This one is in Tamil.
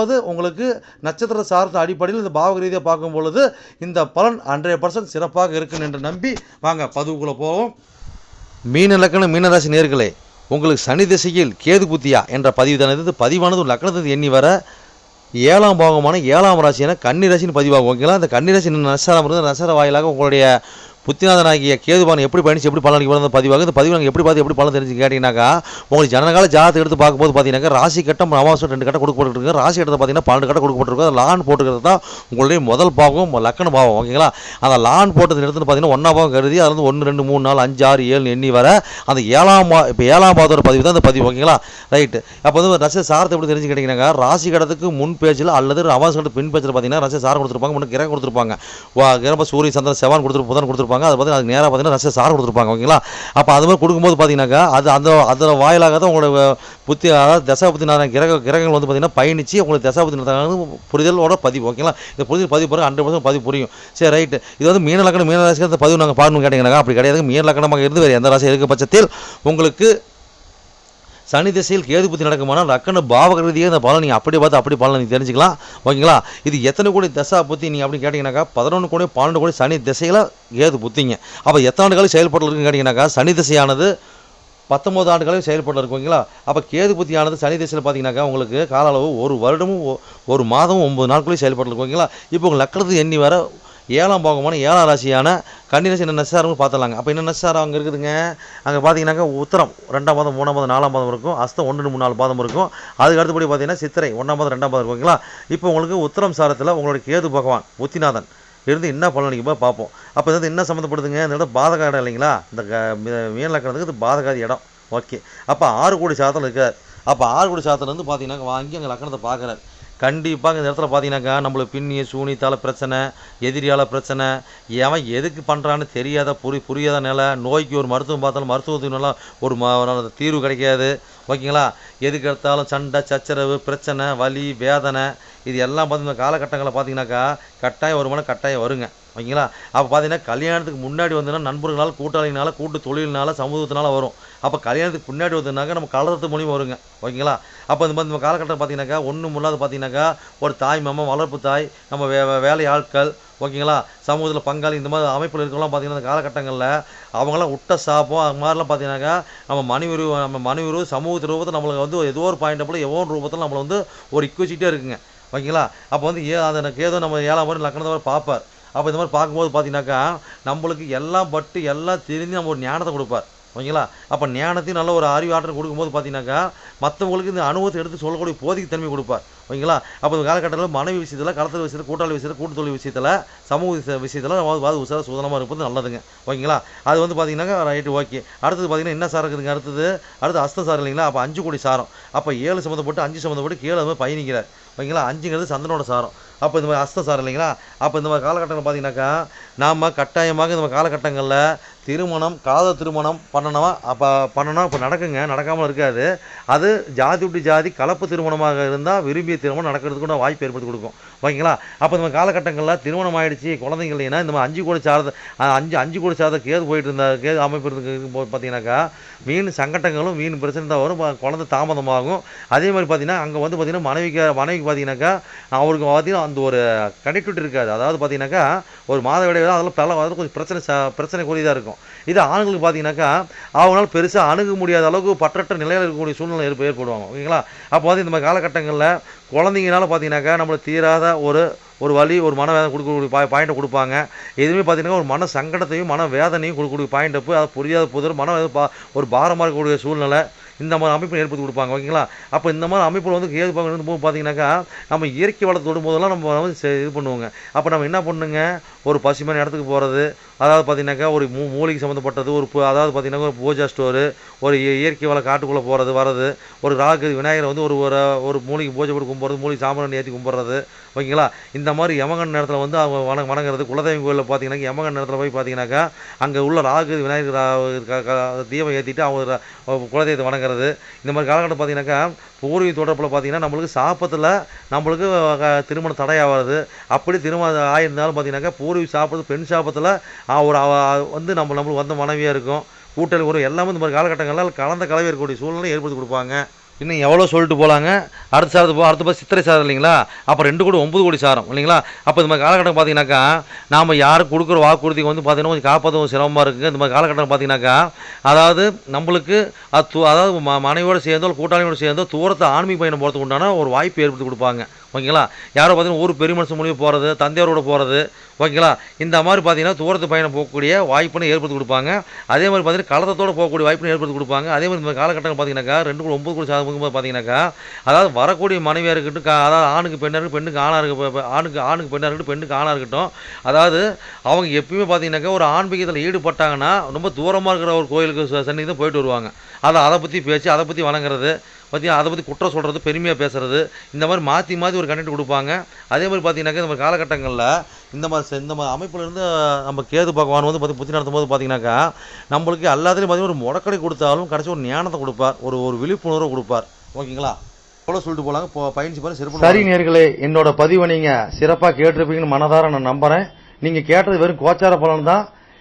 ரெண்டாவது உங்களுக்கு நட்சத்திர சார்ந்த அடிப்படையில் இந்த பாவக ரீதியாக பார்க்கும் பொழுது இந்த பலன் ஹண்ட்ரட் பர்சன்ட் சிறப்பாக இருக்கும் என்று நம்பி வாங்க பதிவுக்குள்ளே போவோம். மீன லக்கணம் மீனராசி நேர்களே உங்களுக்கு சனி திசையில் கேது புத்தியா என்ற பதிவு தானது பதிவானது ஒரு லக்கணத்தை எண்ணி வர ஏழாம் பாகமான ஏழாம் ராசியான கன்னிராசின்னு பதிவாகும். ஓகேங்களா? அந்த கன்னிராசி நசாரம் நசரம் இருந்து நசர வாயிலாக உங்களுடைய புத்திநாதனாகிய கேதுபான் எப்படி பயணிச்சு எப்படி பலன் அளிக்க பதிவாக இந்த பதிவு நாங்கள் எப்படி பார்த்து எப்படி பலன் தெரிஞ்சு கேட்டிங்கனாக்கா உங்களுக்கு ஜனகால ஜாதகத்தை எடுத்து பார்க்கும்போது பார்த்தீங்கன்னா ராசி கட்டம் அமாவாசை ரெண்டு கட்டம் கொடுக்கப்பட்டிருக்கு. ராசி கட்டத்தை பார்த்தீங்கன்னா பன்னெண்டு கட்டம் கொடுக்கப்பட்டிருக்கு. லான் போட்டுக்கிறது தான் உங்களுடைய முதல் பாவம் லக்கண பாவம் ஓகேங்களா? அந்த லான் போட்டது எடுத்து பார்த்தீங்கன்னா ஒன்றாம் பாவம் கருதி அதில் வந்து ஒன்று ரெண்டு மூணு நாலு அஞ்சு ஆறு ஏழு எண்ணி வர அந்த ஏழாம் இப்போ ஏழாம் பாவத்தோட பதிவு தான் அந்த பதிவு ஓகேங்களா? ரைட்டு அப்போ வந்து ரச சாரத்தை எப்படி தெரிஞ்சு கேட்டிங்கன்னாக்கா ராசி கடத்துக்கு முன் பேஜில் அல்லது அமாவாசை கடத்து பின் பேஜில் பார்த்தீங்கன்னா ரச சாரம் கொடுத்துருப்பாங்க முன்னாடி கிரகம் கொடுத்துருப்பாங்க. வா சூரிய சந்திரன் செவான் கொடுத்துரு புதன் கொடுத்துருப்பாங்க. அது பார்த்தீங்கன்னா அதுக்கு நேராக பார்த்தீங்கன்னா ரச சாரம் கொடுத்துருப்பாங்க ஓகேங்களா? அப்போ அது மாதிரி கொடுக்கும்போது பார்த்தீங்கன்னாக்கா அது அந்த அதில் வாயிலாக தான் உங்களோட புத்தி அதாவது தசாபத்தி நாராயண கிரக கிரகங்கள் வந்து பார்த்தீங்கன்னா பயணித்து உங்களுக்கு தசாபத்தி நாராயண புரிதலோட பதிவு ஓகேங்களா? இந்த புரிதல் பதிவு பாருங்க ஹண்ட்ரட் பர்சன்ட் பதிவு புரியும். சரி ரைட்டு இது வந்து மீன லக்கணம் மீன ராசிக்கு அந்த பதிவு நாங்கள் பாடணும்னு கேட்டீங்கன்னாக்கா அப்படி கிடையாது. மீன லக்கணமாக இருந்து வேறு எந்த ராசி இருக்க பட்சத்தில் உங்களுக்கு சனி திசையில் கேது புத்தி நடக்குமானால் லக்கண பாவகிருதியே ரீதியாக இந்த பலன் நீங்கள் அப்படி பார்த்து அப்படி பலன் நீங்கள் தெரிஞ்சுக்கலாம். ஓகேங்களா? இது எத்தனை கோடி தசா புத்தி நீங்கள் அப்படின்னு கேட்டிங்கனாக்கா பதினொன்று கோடி பன்னெண்டு கோடி சனி திசையில் கேது புத்திங்க. அப்போ எத்தனை ஆண்டுகளும் செயல்பட்டு இருக்குன்னு கேட்டிங்கனாக்கா சனி திசையானது பத்தொம்பது ஆண்டுகளும் செயல்பட்டு இருக்குங்களா அப்போ கேது புத்தியானது சனி திசையில் பார்த்தீங்கன்னாக்கா உங்களுக்கு கால அளவு ஒரு வருடமும் ஒரு மாதமும் ஒம்பது நாட்களையும் செயல்பட்டு இருக்குங்களா இப்போ உங்கள் லக்கணத்துக்கு எண்ணி வர ஏழாம் பாகமான ஏழாம் ராசியான கன்னிராசி என்ன நெசாரம் பார்த்துலாங்க அப்போ என்ன நெசாரம் அங்கே இருக்குதுங்க? அங்கே பார்த்தீங்கன்னாக்கா உத்தரம். ரெண்டாம் பாதம் மூணாம் பாதம் நாலாம் பாதம் இருக்கும். அஸ்தம் ஒன்று ரெண்டு மூணு நாலு பாதம் இருக்கும். அதுக்கு அடுத்தபடி பார்த்தீங்கன்னா சித்திரை ஒன்றாம் பாதம் ரெண்டாம் பாதம் இருக்குங்களா இப்போ உங்களுக்கு உத்தரம் சாரத்தில் உங்களுடைய கேது பகவான் உத்திநாதன். இருந்து என்ன பலன் போய் பார்ப்போம். அப்போ இது என்ன சம்மந்தப்படுதுங்க? இந்த இடம் பாதக இடம் இல்லைங்களா? இந்த க- லக்கணத்துக்கு இது பாதகாதி இடம். ஓகே. அப்போ ஆறு கோடி சாதத்தில் இருக்கார். அப்போ ஆறு கோடி சாதத்தில் இருந்து பார்த்தீங்கன்னா வாங்கி அங்கே லக்கணத்தை பார்க்குறாரு. கண்டிப்பாக இந்த இடத்துல பார்த்தீங்கன்னாக்கா நம்மளுக்கு பின்னிய சூனித்தால பிரச்சனை எதிரியால் பிரச்சனை எவன் எதுக்கு பண்ணுறான்னு தெரியாத புரி புரியாத நிலை நோய்க்கு ஒரு மருத்துவம் பார்த்தாலும் மருத்துவத்துக்கு நல்லா ஒரு தீர்வு கிடைக்காது. ஓகேங்களா? எதுக்கு எடுத்தாலும் சண்டை சச்சரவு பிரச்சனை வலி வேதனை இது எல்லாம் பார்த்தீங்கன்னா காலகட்டங்களில் பார்த்தீங்கன்னாக்கா கட்டாயம் வருமானம் கட்டாயம் வருங்க. ஓகேங்களா? அப்போ பார்த்தீங்கன்னா கல்யாணத்துக்கு முன்னாடி வந்ததுன்னா நண்பர்களால் கூட்டாளினால கூட்டு தொழிலினால சமூகத்தினால வரும். அப்போ கல்யாணத்துக்கு பின்னாடி வந்ததுனாக்கா நம்ம கலரத்து மூலியமாக வருங்க. ஓகேங்களா? அப்போ இந்த மாதிரி நம்ம காலகட்டம் பார்த்தீங்கன்னாக்கா ஒன்றும் இல்லாத பார்த்தீங்கன்னாக்கா ஒரு தாய் மாமா வளர்ப்பு தாய் நம்ம வே வேலை ஆட்கள் ஓகேங்களா? சமூகத்தில் பங்காளி இந்த மாதிரி அமைப்பில் இருக்கலாம் பார்த்தீங்கன்னா இந்த காலகட்டங்களில் அவங்களாம் விட்ட சாப்போம் அது மாதிரிலாம் பார்த்தீங்கன்னாக்கா நம்ம மனைவி உருவ நம்ம மனைவி உறவு சமூகத்து ரூபத்தில் நம்மளுக்கு வந்து ஏதோ ஒரு பாயிண்ட் ஏதோ ஒரு ரூபத்தில் நம்மளை வந்து ஒரு இக்குவச்சிட்டே இருக்குங்க. ஓகேங்களா? அப்போ வந்து ஏ அந்த எனக்கு ஏதோ நம்ம ஏழாம் மாதிரி லக்கணத்தை மாதிரி பார்ப்பார் அப்போ இந்த மாதிரி பார்க்கும்போது பார்த்தீங்கன்னாக்கா நம்மளுக்கு எல்லாம் பட்டு எல்லாம் தெரிஞ்சு நம்ம ஒரு ஞானத்தை கொடுப்பார். ஓகேங்களா? அப்போ ஞானத்தையும் நல்ல ஒரு அறிவு ஆற்றல் கொடுக்கும்போது பார்த்தீங்கன்னாக்கா மற்றவங்களுக்கு இந்த அனுபவத்தை எடுத்து சொல்லக்கூடிய போதிக்கு தன்மை கொடுப்பார். ஓகேங்களா? அப்போ இந்த காலகட்டத்தில் மனைவி விஷயத்தில் கடத்தல் விஷயத்தில் கூட்டாளி விஷயத்தில் கூட்டு தொழில் விஷயத்தில் சமூக விஷயத்தில் நம்ம வாது உசார சுதனமாக இருப்பது நல்லதுங்க. ஓகேங்களா? அது வந்து பார்த்தீங்கன்னாக்கா ரைட்டு ஓகே அடுத்தது பார்த்தீங்கன்னா என்ன சார் இருக்குதுங்க? அடுத்தது அடுத்து அஸ்த சார் இல்லைங்களா? அப்போ அஞ்சு கோடி சாரம். அப்போ ஏழு சம்மந்தப்பட்டு அஞ்சு சம்மந்தப்பட்டு கீழே வந்து பயணிக்கிறார். ஓகேங்களா? அஞ்சுங்கிறது சந்தனோட சாரம். அப்போ இந்த மாதிரி அஸ்த சார் இல்லைங்களா? அப்போ இந்த மாதிரி காலகட்டங்கள் பார்த்தீங்கன்னாக்கா நாம் கட்டாயமாக இந்த மாதிரி காலகட்டங்களில் திருமணம் காதல் திருமணம் பண்ணணுமா? அப்போ பண்ணணும்? இப்போ நடக்குங்க. நடக்காமல் இருக்காது. அது ஜாதி விட்டு ஜாதி கலப்பு திருமணமாக இருந்தால் விரும்பிய திருமணம் நடக்கிறதுக்கு கூட வாய்ப்பு ஏற்படுத்தி கொடுக்கும். ஓகேங்களா? அப்போ இந்த மாதிரி காலகட்டங்களில் திருமணம் ஆகிடுச்சு குழந்தைங்க இல்லைன்னா இந்த மாதிரி அஞ்சு கோடி சார்ந்த அஞ்சு அஞ்சு கோடி சார்ந்த கேது போயிட்டு இருந்த கேது அமைப்பு போது பார்த்தீங்கன்னாக்கா மீன் சங்கட்டங்களும் மீன் பிரச்சனை தான் வரும். குழந்தை தாமதமாகும். அதே மாதிரி பார்த்தீங்கன்னா அங்கே வந்து பார்த்தீங்கன்னா மனைவிக்கு மனைவிக்கு பார்த்தீங்கன்னாக்கா அவருக்கு பார்த்தீங்கன்னா அந்த ஒரு கனெக்டிவிட்டி இருக்காது. அதாவது பார்த்தீங்கன்னாக்கா ஒரு மாத விடையில் அதெல்லாம் பல அதில் கொஞ்சம் பிரச்சனை ச- பிரச்சனைக்குரியதாக இருக்கும். இது ஆண்களுக்கு பார்த்தீங்கன்னாக்கா அவங்களால பெருசாக அணுக முடியாத அளவுக்கு பற்றற்ற நிலையில் இருக்கக்கூடிய சூழ்நிலை ஏற்ப ஏற்படுவாங்க. ஓகேங்களா? அப்போ வந்து இந்த மாதிரி காலகட்டங்களில் குழந்தைங்கனால பார்த்தீங்கன்னாக்கா நம்மளுக்கு தீராத ஒரு ஒரு வழி ஒரு மன வேதனை கொடுக்கக்கூடிய பாய் பாயிண்ட்டை கொடுப்பாங்க. எதுவுமே பார்த்தீங்கன்னா ஒரு மன சங்கடத்தையும் மன வேதனையும் கொடுக்கக்கூடிய பாயிண்ட் போய் அது புரியாத புதர் மன ஒரு பாரமாக இருக்கக்கூடிய சூழ்நிலை இந்த மாதிரி அமைப்பு ஏற்படுத்தி கொடுப்பாங்க ஓகேங்களா? அப்போ இந்த மாதிரி அமைப்பில் வந்து ஏது போது பார்த்தீங்கன்னாக்கா நம்ம இயற்கை வளத்தை தொடும் போதெல்லாம் நம்ம வந்து இது பண்ணுவோங்க. அப்போ நம்ம என்ன பண்ணுங்க? ஒரு பசுமையான இடத்துக்கு போகிறது அதாவது பார்த்தீங்கன்னாக்கா ஒரு மூ மூலிகை சம்மந்தப்பட்டது ஒரு பூ- அதாவது பார்த்தீங்கன்னா ஒரு பூஜா ஸ்டோரு ஒரு இயற்கை வள காட்டுக்குள்ளே போகிறது வர்றது ஒரு ராகு விநாயகரை வந்து ஒரு ஒரு ஒரு மூலிகை பூஜை போட்டு கும்பிட்றது மூலிகை சாம்பிராணி ஏற்றி கும்பிட்றது ஓகேங்களா? இந்த மாதிரி யமகன் நேரத்தில் வந்து அவங்க வணங்க வணங்குறது குலதெய்வம் கோயிலில் பார்த்தீங்கன்னா யமகன் நேரத்தில் போய் பார்த்தீங்கன்னாக்கா அங்கே உள்ள ராகு விநாயகர் க- தீபம் ஏற்றிட்டு அவங்க குலதெய்வத்தை வணங்குறது. இந்த மாதிரி காலகட்டம் பார்த்தீங்கன்னாக்கா பூர்வீக தொடர்பில் பார்த்தீங்கன்னா நம்மளுக்கு சாப்பத்தில் நம்மளுக்கு திருமணம் தடையாகிறது அப்படி திருமணம் ஆயிருந்தாலும் பார்த்தீங்கன்னாக்கா பூர்வீக சாப்பிட்றது பெண் சாப்பத்தில் ஒரு வந்து நம்ம நம்மளுக்கு வந்த மனைவியாக இருக்கும். கூட்டல் ஒரு எல்லாமே இந்த மாதிரி காலகட்டங்களில் கலந்த கலவை இருக்கக்கூடிய சூழ்நிலை ஏற்படுத்தி கொடுப்பாங்க. இன்னும் எவ்வளோ சொல்லிட்டு போகலாங்க அடுத்த சாரத்து போ அடுத்த பஸ் சித்திரை சாரம் இல்லைங்களா? அப்போ ரெண்டு கோடி ஒம்பது கோடி சாரம் இல்லைங்களா? அப்போ இந்த மாதிரி காலகட்டம் பார்த்தீங்கன்னாக்கா நாம் யாருக்கு கொடுக்குற வாக்குறுதிக்கு வந்து பார்த்தீங்கன்னா கொஞ்சம் காப்பாற்றவும் சிரமமாக இருக்குங்க. இந்த மாதிரி காலகட்டம் பார்த்தீங்கன்னாக்கா அதாவது நம்மளுக்கு அது அதாவது மனைவியோடு சேர்ந்தோ கூட்டாளியோடு சேர்ந்தோ தூரத்தை ஆன்மீக பயணம் போகிறதுக்கு உண்டான ஒரு வாய்ப்பு ஏற்படுத்தி கொடுப்பாங்க. ஓகேங்களா? யாரோ பார்த்தீங்கன்னா ஒரு பெரிய மனுஷன் மூலியம் போகிறது தந்தையாரோட போகிறது ஓகேங்களா? இந்த மாதிரி பார்த்தீங்கன்னா தூரத்து பயணம் போகக்கூடிய வாய்ப்புன்னு ஏற்படுத்தி கொடுப்பாங்க. அதே மாதிரி பார்த்தீங்கன்னா கலத்தத்தோடு போகக்கூடிய வாய்ப்புன்னு ஏற்படுத்தி கொடுப்பாங்க. அதே மாதிரி இந்த காலகட்டங்கள் பார்த்தீங்கன்னாக்கா ரெண்டு கூட ஒம்பது கூட சாதம் பார்த்தீங்கன்னாக்கா அதாவது வரக்கூடிய மனைவியாக இருக்கட்டும் கா- அதாவது ஆணுக்கு பெண்ணாக இருக்கட்டும் பெண்ணுக்கு ஆணாக இருக்க ஆணுக்கு ஆணுக்கு பெண்ணாக இருக்கட்டும் பெண்ணுக்கு ஆணாக இருக்கட்டும் அதாவது அவங்க எப்பயுமே பார்த்தீங்கன்னாக்கா ஒரு ஆன்மீகத்தில் ஈடுபட்டாங்கன்னா ரொம்ப தூரமாக இருக்கிற ஒரு கோயிலுக்கு ச- தான் போயிட்டு வருவாங்க. அதை அதை பற்றி பேச்சு அதை பற்றி வணங்குறது பற்றி அதை பற்றி குற்றம் சொல்கிறது பெருமையாக பேசுறது இந்த மாதிரி மாற்றி மாற்றி ஒரு கண்டென்ட் கொடுப்பாங்க. அதே மாதிரி பார்த்தீங்கன்னாக்கா இந்த மாதிரி காலகட்டங்களில் இந்த மாதிரி இந்த மாதிரி அமைப்புல இருந்து நம்ம கேது பகவான் வந்து பார்த்து புத்தி நடத்தும் போது பார்த்தீங்கன்னாக்கா நம்மளுக்கு எல்லாத்துலேயும் பார்த்தீங்கன்னா ஒரு முடக்கடை கொடுத்தாலும் கடைசி ஒரு ஞானத்தை கொடுப்பார். ஒரு ஒரு விழிப்புணர்வை கொடுப்பார். ஓகேங்களா? எவ்வளோ சொல்லிட்டு போலாங்க. இப்போ பயணிச்சு பாருங்க சிறப்பு சரி நேர்களே என்னோட பதிவை நீங்கள் சிறப்பாக கேட்டிருப்பீங்கன்னு மனதார நான் நம்புகிறேன் நீங்கள் கேட்டது வெறும் கோச்சார பலன் தான்.